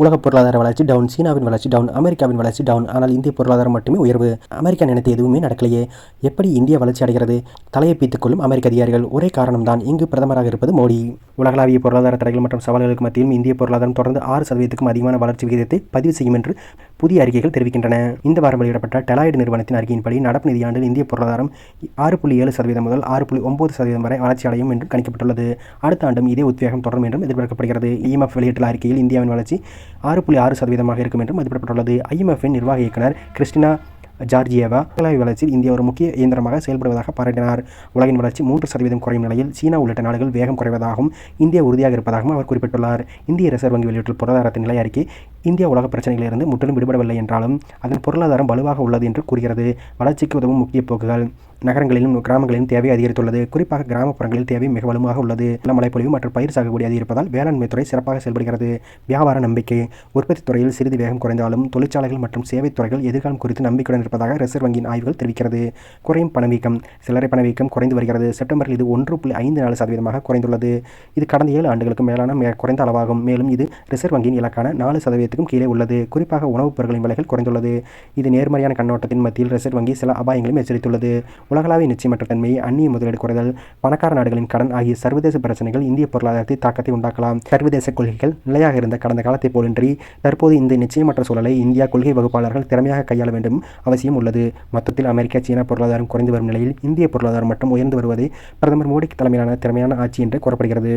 உலக பொருளாதார வளர்ச்சி டவுன் சீனாவின் வளர்ச்சி டவுன் அமெரிக்காவின் வளர்ச்சி டவுன் ஆனால் இந்திய பொருளாதாரம் மட்டுமே உயர்வு. அமெரிக்கா நினைத்து எதுவுமே நடக்கலையே. எப்படி இந்தியா வளர்ச்சி அடைகிறது? தலையை பிய்த்துக் கொள்ளும் அமெரிக்க அதிகாரிகள் ஒரே காரணம்தான். இங்கு பிரதமராக இருப்பது மோடி. உலகளாவிய பொருளாதார தடைகள் மற்றும் சவால்களுக்கு மத்தியிலும் இந்திய பொருளாதாரம் தொடர்ந்து ஆறு சதவீதத்துக்கும் அதிகமான வளர்ச்சி விகிதத்தை பதிவு செய்யும் என்று புதிய அறிக்கைகள் தெரிவிக்கின்றன. இந்த வாரம் வெளியிடப்பட்ட டெலாய்டு நிறுவனத்தின் அறிக்கையின்படி நடப்பு நிதியாண்டில் இந்திய பொருளாதாரம் ஆறு புள்ளி ஏழு சதவீதம் முதல் ஆறு புள்ளி ஒன்பது சதவீதம் வரை வளர்ச்சி அடையும் என்று கணிக்கப்பட்டுள்ளது. அடுத்த ஆண்டும் இதே உத்வேகம் தொடரும் என்றும் எதிர்பார்க்கப்படுகிறது. இஎம்எஃப் வெளியிட்டுள்ள அறிக்கையில் இந்தியாவின் வளர்ச்சி ஆறு புள்ளி ஆறு சதவீதமாக இருக்கும் என்றும் மதிப்பிடப்பட்டுள்ளது. ஐஎம்எஃப்பின் நிர்வாக இயக்குனர் கிறிஸ்டினா ஜார்ஜியேவா உலக வளர்ச்சியில் இந்தியா ஒரு முக்கிய இயந்திரமாக செயல்படுவதாக பாராட்டினார். உலகின் வளர்ச்சி மூன்று சதவீதம் குறையும் நிலையில் சீனா உள்ளிட்ட நாடுகள் வேகம் குறைவதாகவும் இந்தியா உறுதியாக இருப்பதாகவும் அவர் குறிப்பிட்டுள்ளார். இந்திய ரிசர்வ் வங்கி வெளியிட்டுள்ள பொருளாதாரத்தின் நிலை அறிக்கை இந்தியா உலக பிரச்சனைகளிலிருந்து முற்றிலும் விடுபடவில்லை என்றாலும் அதன் பொருளாதாரம் வலுவாக உள்ளது என்று கூறுகிறது. வளர்ச்சிக்கு உதவும் முக்கிய போக்குகள் நகரங்களிலும் கிராமங்களிலும் தேவை அதிகரித்துள்ளது. குறிப்பாக கிராமப்புறங்களில் தேவை மிக வலுவாக உள்ளது. நல்ல மழைப்பொழிவு மற்றும் பயிர் சாகுபடி அதிகரிப்பதால் வேளாண்மை துறை சிறப்பாக செயல்படுகிறது. வியாபார நம்பிக்கை உற்பத்தி துறையில் சிறிது வேகம் குறைந்தாலும் தொழிற்சாலைகள் மற்றும் சேவைத் துறைகள் எதிர்காலம் குறித்து நம்பிக்கையுடன் இருப்பதாக ரிசர்வ் வங்கியின் ஆய்வுகள் தெரிவிக்கிறது. குறையும் பணவீக்கம் சில்லறை பணவீக்கம் குறைந்து வருகிறது. செப்டம்பரில் இது ஒன்று புள்ளி ஐந்து நாலு சதவீதமாக குறைந்துள்ளது. இது கடந்த ஏழு ஆண்டுகளுக்கு மேலான மிக குறைந்த அளவாகும். மேலும் இது ரிசர்வ் வங்கியின் இலக்கான நாலு சதவீதத்துக்கும் கீழே உள்ளது. குறிப்பாக உணவுப் பொருட்களின் விலைகள் குறைந்துள்ளது. இது நேர்மறையான கண்ணோட்டத்தின் மத்தியில் ரிசர்வ் வங்கி சில அபாயங்களையும் எச்சரித்துள்ளது. உலகளாவிய நிச்சயமற்ற தன்மை அந்நிய முதலீடு குறைதல் பணக்கார நாடுகளின் கடன் ஆகிய சர்வதேச பிரச்சனைகள் இந்திய பொருளாதாரத்தை தாக்கத்தை உண்டாக்கலாம். சர்வதேச கொள்கைகள் நிலையாக இருந்த கடந்த காலத்தை போலின்றி தற்போது இந்த நிச்சயமற்ற சூழலை இந்தியா கொள்கை வகுப்பாளர்கள் திறமையாக கையாள வேண்டும் அவசியம் உள்ளது. மொத்தத்தில் அமெரிக்கா சீனா பொருளாதாரம் குறைந்து வரும் நிலையில் இந்திய பொருளாதாரம் மட்டும் உயர்ந்து வருவதை பிரதமர் மோடிக்கு தலைமையிலான திறமையான ஆட்சி என்று கூறப்படுகிறது.